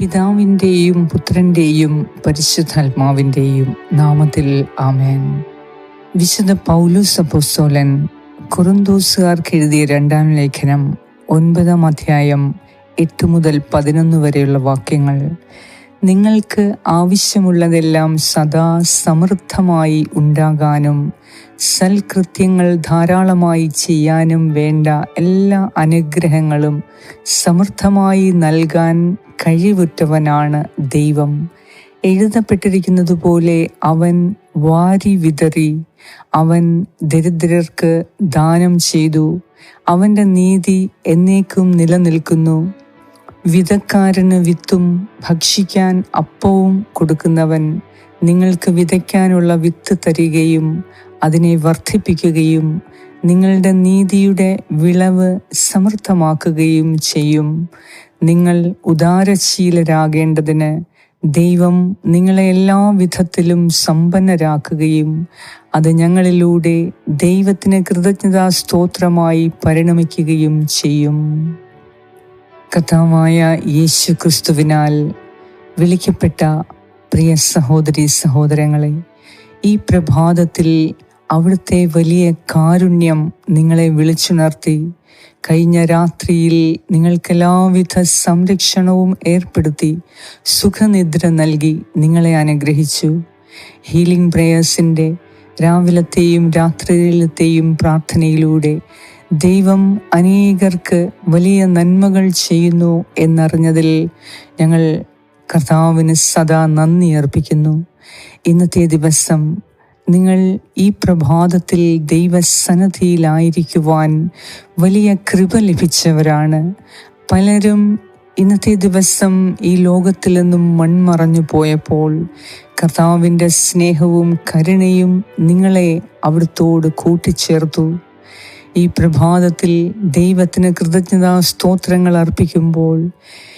പിതാവിന്റെയും പുത്രന്റെയും പരിശുദ്ധാത്മാവിന്റെയും നാമത്തിൽ ആമേൻ. വിശുദ്ധ പൗലൂസ് അപ്പോസ്തോലൻ കുറുന്തോസുകാർക്ക് എഴുതിയ രണ്ടാം ലേഖനം ഒൻപതാം അധ്യായം എട്ട് മുതൽ പതിനൊന്ന് വരെയുള്ള വാക്യങ്ങൾ നിങ്ങൾക്ക് ആവശ്യമുള്ളതെല്ലാം സദാ സമൃദ്ധമായി ഉണ്ടാകാനും സൽകൃത്യങ്ങൾ ധാരാളമായി ചെയ്യാനും വേണ്ട എല്ലാ അനുഗ്രഹങ്ങളും സമൃദ്ധമായി നൽകാൻ കഴിവുറ്റവനാണ് ദൈവം. എഴുതപ്പെട്ടിരിക്കുന്നതുപോലെ അവൻ വാരി വിതറി അവൻ ദരിദ്രർക്ക് ദാനം ചെയ്തു അവന്റെ നീതി എന്നേക്കും നിലനിൽക്കുന്നു. വിതക്കാരന് വിത്തും ഭക്ഷിക്കാൻ അപ്പവും കൊടുക്കുന്നവൻ നിങ്ങൾക്ക് വിതയ്ക്കാനുള്ള വിത്ത് തരികയും അതിനെ വർദ്ധിപ്പിക്കുകയും നിങ്ങളുടെ നീതിയുടെ വിളവ് സമൃദ്ധമാക്കുകയും ചെയ്യും. നിങ്ങൾ ഉദാരശീലരാകേണ്ടതിന് ദൈവം നിങ്ങളെ എല്ലാ വിധത്തിലും സമ്പന്നരാക്കുകയും അത് ഞങ്ങളിലൂടെ ദൈവത്തിന് കൃതജ്ഞതാ സ്തോത്രമായി പരിണമിക്കുകയും ചെയ്യും. കഥാവായ യേശു ക്രിസ്തുവിനാൽ വിളിക്കപ്പെട്ട പ്രിയ സഹോദരി സഹോദരങ്ങളെ ഈ പ്രഭാതത്തിൽ അവിടുത്തെ വലിയ കാരുണ്യം നിങ്ങളെ വിളിച്ചുണർത്തി. കഴിഞ്ഞ രാത്രിയിൽ നിങ്ങൾക്കെല്ലാവിധ സംരക്ഷണവും ഏർപ്പെടുത്തി സുഖനിദ്ര നൽകി നിങ്ങളെ അനുഗ്രഹിച്ചു. ഹീലിംഗ് പ്രേയേഴ്സിന്റെ രാവിലത്തെയും രാത്രിയിലത്തെയും പ്രാർത്ഥനയിലൂടെ ദൈവം അനേകർക്ക് വലിയ നന്മകൾ ചെയ്യുന്നു എന്നറിഞ്ഞതിൽ ഞങ്ങൾ കർത്താവിന് സദാ നന്ദി അർപ്പിക്കുന്നു. ഇന്നത്തെ ദിവസം നിങ്ങൾ ഈ പ്രഭാതത്തിൽ ദൈവസന്നദ്ധിയിലായിരിക്കുവാൻ വലിയ കൃപ ലഭിച്ചവരാണ്. പലരും ഇന്നത്തെ ദിവസം ഈ ലോകത്തിൽ നിന്നും മൺമറഞ്ഞു പോയപ്പോൾ കർത്താവിന്റെ സ്നേഹവും കരുണയും നിങ്ങളെ അവിടുത്തോട് കൂട്ടിച്ചേർത്തു. ഈ പ്രഭാതത്തിൽ ദൈവത്തിന് കൃതജ്ഞതാ സ്തോത്രങ്ങൾ അർപ്പിക്കുമ്പോൾ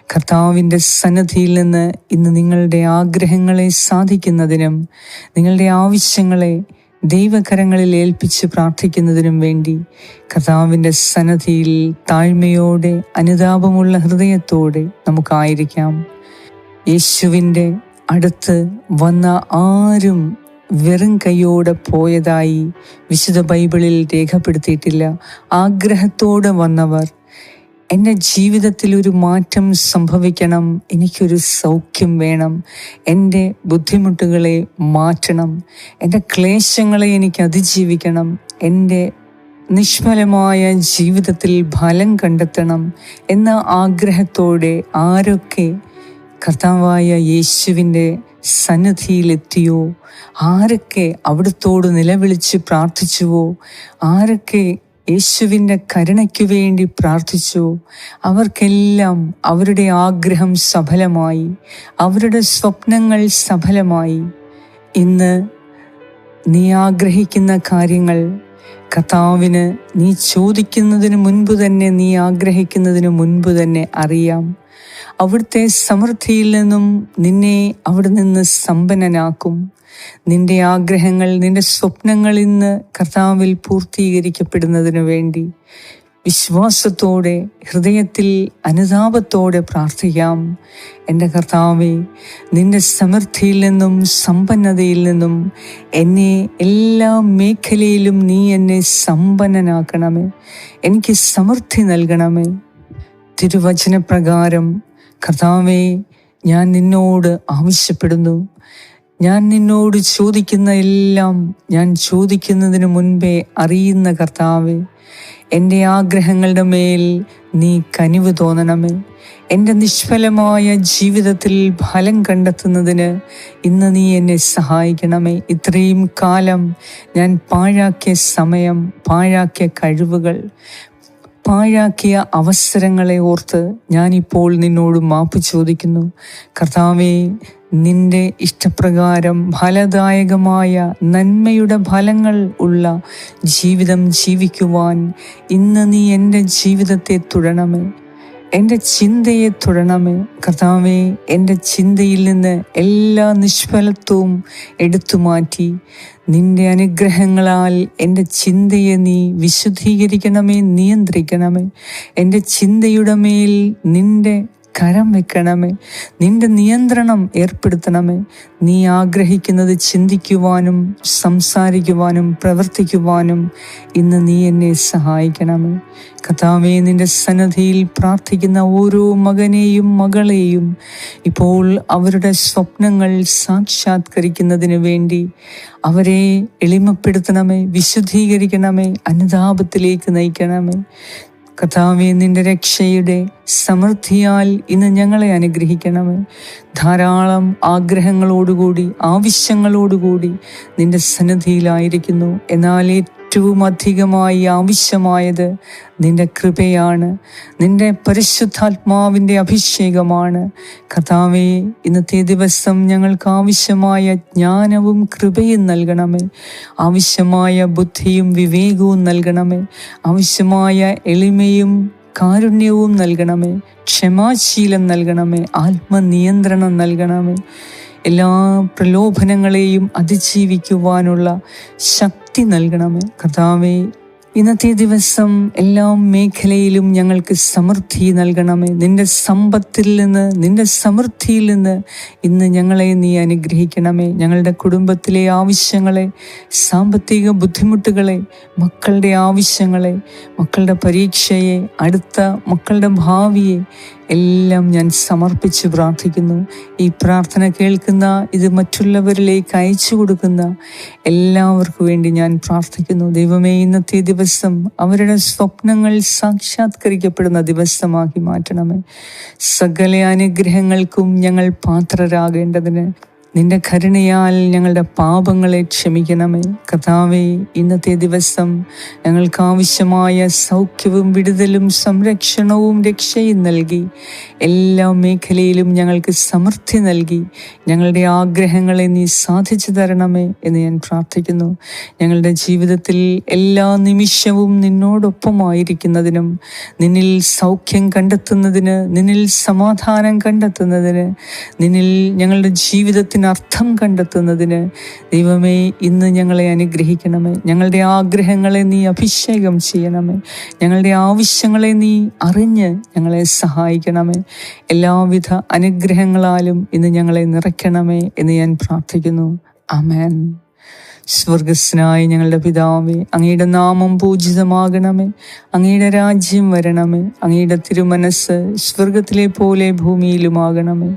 കർത്താവിന്റെ സന്നദ്ധിയിൽ നിന്ന് ഇന്ന് നിങ്ങളുടെ ആഗ്രഹങ്ങളെ സാധിക്കുന്നതിനും നിങ്ങളുടെ ആവശ്യങ്ങളെ ദൈവകരങ്ങളിൽ ഏൽപ്പിച്ച് പ്രാർത്ഥിക്കുന്നതിനും വേണ്ടി കർത്താവിന്റെ സന്നദ്ധിയിൽ താഴ്മയോടെ അനുതാപമുള്ള ഹൃദയത്തോടെ നമുക്കായിരിക്കാം. യേശുവിന്റെ അടുത്ത് വന്ന ആരും വെറും കൈയോടെ പോയതായി വിശുദ്ധ ബൈബിളിൽ രേഖപ്പെടുത്തിയിട്ടില്ല. ആഗ്രഹത്തോടെ വന്നവർ എന്റെ ജീവിതത്തിൽ ഒരു മാറ്റം സംഭവിക്കണം എനിക്കൊരു സൗഖ്യം വേണം എന്റെ ബുദ്ധിമുട്ടുകളെ മാറ്റണം എന്റെ ക്ലേശങ്ങളെ എനിക്ക് അതിജീവിക്കണം എന്റെ നിഷ്ഫലമായ ജീവിതത്തിൽ ഫലം കണ്ടെത്തണം എന്ന ആഗ്രഹത്തോടെ ആരൊക്കെ കർത്താവായ യേശുവിന്റെ സന്നിധിയിലെത്തിയോ? ആരൊക്കെ അവിടുത്തോട് നിലവിളിച്ച് പ്രാർത്ഥിച്ചുവോ? ആരൊക്കെ യേശുവിന്റെ കരുണയ്ക്കു വേണ്ടി പ്രാർത്ഥിച്ചു? അവർക്കെല്ലാം അവരുടെ ആഗ്രഹം സഫലമായി. അവരുടെ സ്വപ്നങ്ങൾ സഫലമായി. ഇന്ന് നീ ആഗ്രഹിക്കുന്ന കാര്യങ്ങൾ കഥാവിന് നീ ചോദിക്കുന്നതിന് മുൻപ് തന്നെ നീ ആഗ്രഹിക്കുന്നതിന് മുൻപ് തന്നെ അറിയാം. അവിടുത്തെ സമൃദ്ധിയിൽ നിന്നും നിന്നെ അവിടെ നിന്ന് സമ്പന്നനാക്കും. നിന്റെ ആഗ്രഹങ്ങൾ നിന്റെ സ്വപ്നങ്ങൾ ഇന്ന് കർത്താവിൽ പൂർത്തീകരിക്കപ്പെടുന്നതിനു വേണ്ടി വിശ്വാസത്തോടെ ഹൃദയത്തിൽ അനുതാപത്തോടെ പ്രാർത്ഥിക്കാം. എന്റെ കർത്താവെ നിന്റെ സമൃദ്ധിയിൽ നിന്നും സമ്പന്നതയിൽ നിന്നും എന്നെ എല്ലാ മേഖലയിലും നീ എന്നെ സമ്പന്നനാക്കണമേ. എനിക്ക് സമൃദ്ധി നൽകണമേ. തിരുവചനപ്രകാരം കർത്താവെ ഞാൻ നിന്നോട് ആവശ്യപ്പെടുന്നു. ഞാൻ നിന്നോട് ചോദിക്കുന്ന എല്ലാം ഞാൻ ചോദിക്കുന്നതിന് മുൻപേ അറിയുന്ന കർത്താവ് എന്റെ ആഗ്രഹങ്ങളുടെ മേൽ നീ കനിവ് തോന്നണമേ. എന്റെ നിഷ്ഫലമായ ജീവിതത്തിൽ ഫലം കണ്ടെത്തുന്നതിന് ഇന്ന് നീ എന്നെ സഹായിക്കണമേ. ഇത്രയും കാലം ഞാൻ പാഴാക്കിയ സമയം പാഴാക്കിയ കഴിവുകൾ പാഴാക്കിയ അവസരങ്ങളെ ഓർത്ത് ഞാനിപ്പോൾ നിന്നോട് മാപ്പ് ചോദിക്കുന്നു. കർത്താവെ നിന്റെ ഇഷ്ടപ്രകാരം ഫലദായകമായ നന്മയുടെ ഫലങ്ങൾ ഉള്ള ജീവിതം ജീവിക്കുവാൻ ഇന്ന് നീ എന്റെ ജീവിതത്തെ തുടരണമേ എന്റെ ചിന്തയെ തുടരണമേ. കർത്താവേ എന്റെ ചിന്തയിൽ നിന്ന് എല്ലാ നിഷ്ഫലത്വവും എടുത്തു മാറ്റി. നിന്റെ അനുഗ്രഹങ്ങളാൽ എന്റെ ചിന്തയെ നീ വിശുദ്ധീകരിക്കണമേ നിയന്ത്രിക്കണമേ. എന്റെ ചിന്തയുടെ മേൽ നിന്റെ കരം വെക്കണമേ. നിന്റെ നിയന്ത്രണം ഏർപ്പെടുത്തണമേ. നീ ആഗ്രഹിക്കുന്നത് ചിന്തിക്കുവാനും സംസാരിക്കുവാനും പ്രവർത്തിക്കുവാനും ഇന്ന് നീ എന്നെ സഹായിക്കണമേ. കഥാവേ നിന്റെ സന്നദ്ധിയിൽ പ്രാർത്ഥിക്കുന്ന ഓരോ മകനെയും മകളെയും ഇപ്പോൾ അവരുടെ സ്വപ്നങ്ങൾ സാക്ഷാത്കരിക്കുന്നതിന് വേണ്ടി അവരെ എളിമപ്പെടുത്തണമേ വിശുദ്ധീകരിക്കണമേ അനുതാപത്തിലേക്ക് നയിക്കണമേ. കഥാവെ നിന്റെ രക്ഷയുടെ സമൃദ്ധിയാൽ ഇന്ന് ഞങ്ങളെ അനുഗ്രഹിക്കണമേ. ധാരാളം ആഗ്രഹങ്ങളോടുകൂടി ആവശ്യങ്ങളോടുകൂടി നിന്റെ സന്നിധിയിലായിരിക്കുന്നു. എന്നാൽ ഏറ്റവും അധികമായി ആവശ്യമായത് നിന്റെ കൃപയാണ്. നിന്റെ പരിശുദ്ധാത്മാവിന്റെ അഭിഷേകമാണ്. കഥാവെ ഇന്നത്തെ ദിവസം ഞങ്ങൾക്ക് ആവശ്യമായ ജ്ഞാനവും കൃപയും നൽകണമേ. ആവശ്യമായ ബുദ്ധിയും വിവേകവും നൽകണമേ. ആവശ്യമായ എളിമയും കാരുണ്യവും നൽകണമേ. ക്ഷമാശീലം നൽകണമേ. ആത്മനിയന്ത്രണം നൽകണമേ. എല്ലാ പ്രലോഭനങ്ങളെയും അതിജീവിക്കുവാനുള്ള ശക്തി നൽകണമേ. കർത്താവേ ഇന്നത്തെ ദിവസം എല്ലാ മേഖലയിലും ഞങ്ങൾക്ക് സമൃദ്ധി നൽകണമേ. നിന്റെ സമ്പത്തിൽ നിന്ന് നിന്റെ സമൃദ്ധിയിൽ നിന്ന് ഇന്ന് ഞങ്ങളെ നീ അനുഗ്രഹിക്കണമേ. ഞങ്ങളുടെ കുടുംബത്തിലെ ആവശ്യങ്ങളെ സാമ്പത്തിക ബുദ്ധിമുട്ടുകളെ മക്കളുടെ ആവശ്യങ്ങളെ മക്കളുടെ പരീക്ഷയെ അടുത്ത മക്കളുടെ ഭാവിയെ എല്ലാം ഞാൻ സമർപ്പിച്ച് പ്രാർത്ഥിക്കുന്നു. ഈ പ്രാർത്ഥന കേൾക്കുന്ന ഇത് മറ്റുള്ളവരിലേക്ക് അയച്ചു കൊടുക്കുന്ന എല്ലാവർക്കും വേണ്ടി ഞാൻ പ്രാർത്ഥിക്കുന്നു. ദൈവമേ ഇന്നത്തെ ദിവസം അവരുടെ സ്വപ്നങ്ങൾ സാക്ഷാത്കരിക്കപ്പെടുന്ന ദിവസമാക്കി മാറ്റണമേ. സകല അനുഗ്രഹങ്ങൾക്കും ഞങ്ങൾ പാത്രരാകേണ്ടതിന് നിന്റെ കരുണയാൽ ഞങ്ങളുടെ പാപങ്ങളെ ക്ഷമിക്കണമേ. കഥാവെ ഇന്നത്തെ ദിവസം ഞങ്ങൾക്ക് ആവശ്യമായ സൗഖ്യവും വിടുതലും സംരക്ഷണവും രക്ഷയും നൽകി. എല്ലാ മേഖലയിലും ഞങ്ങൾക്ക് സമൃദ്ധി നൽകി. ഞങ്ങളുടെ ആഗ്രഹങ്ങളെ നീ സാധിച്ചു തരണമേ എന്ന് ഞാൻ പ്രാർത്ഥിക്കുന്നു. ഞങ്ങളുടെ ജീവിതത്തിൽ എല്ലാ നിമിഷവും നിന്നോടൊപ്പമായിരിക്കുന്നതിനും നിന്നിൽ സൗഖ്യം കണ്ടെത്തുന്നതിന് നിന്നിൽ സമാധാനം കണ്ടെത്തുന്നതിന് നിന്നിൽ ഞങ്ങളുടെ ജീവിതത്തിന് അർത്ഥം കണ്ടെത്തുന്നതിന് ദൈവമേ ഇന്ന് ഞങ്ങളെ അനുഗ്രഹിക്കണമേ. ഞങ്ങളുടെ ആഗ്രഹങ്ങളെ നീ അഭിഷേകം ചെയ്യണമേ. ഞങ്ങളുടെ ആവശ്യങ്ങളെ നീ അറിഞ്ഞ് ഞങ്ങളെ സഹായിക്കണമേ. എല്ലാവിധ അനുഗ്രഹങ്ങളാലും ഇന്ന് ഞങ്ങളെ നിറയ്ക്കണമേ എന്ന് ഞാൻ പ്രാർത്ഥിക്കുന്നു. അമേൻ സ്വർഗസ്നായ ഞങ്ങളുടെ പിതാവേ അങ്ങയുടെ നാമം പൂജിതമാകണമേ. അങ്ങയുടെ രാജ്യം വരണമേ. അങ്ങയുടെ തിരുമനസ് സ്വർഗത്തിലെ പോലെ ഭൂമിയിലുമാകണമേ.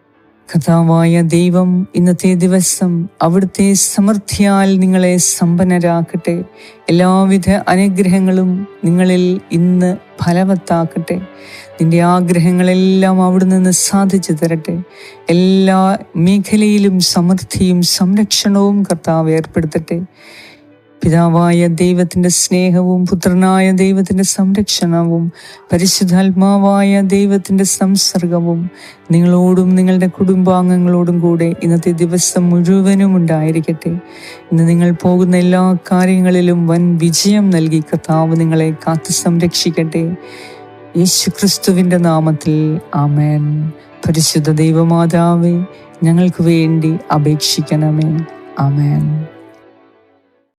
കഥാവായ ദൈവം ഇന്നത്തെ ദിവസം അവിടുത്തെ സമൃദ്ധിയാൽ നിങ്ങളെ സമ്പന്നരാക്കട്ടെ. എല്ലാവിധ അനുഗ്രഹങ്ങളും നിങ്ങളിൽ ഇന്ന് ഫലവത്താക്കട്ടെ. നിന്റെ ആഗ്രഹങ്ങളെല്ലാം അവിടെ നിന്ന് സാധിച്ചു തരട്ടെ. എല്ലാ മേഖലയിലും സമൃദ്ധിയും സംരക്ഷണവും കർത്താവ് ഏർപ്പെടുത്തട്ടെ. പിതാവായ ദൈവത്തിന്റെ സ്നേഹവും പുത്രനായ ദൈവത്തിന്റെ സംരക്ഷണവും പരിശുദ്ധാത്മാവായ ദൈവത്തിന്റെ സംസർഗവും നിങ്ങളോടും നിങ്ങളുടെ കുടുംബാംഗങ്ങളോടും കൂടെ ഇന്നത്തെ ദിവസം മുഴുവനും ഉണ്ടായിരിക്കട്ടെ. ഇന്ന് നിങ്ങൾ പോകുന്ന എല്ലാ കാര്യങ്ങളിലും വൻ വിജയം നൽകി കർത്താവ് നിങ്ങളെ കാത്തു സംരക്ഷിക്കട്ടെ. യേശു ക്രിസ്തുവിന്റെ നാമത്തിൽ ആമേൻ. പരിശുദ്ധ ദൈവമാതാവേ ഞങ്ങൾക്ക് വേണ്ടി അപേക്ഷിക്കണമേ. ആമേൻ.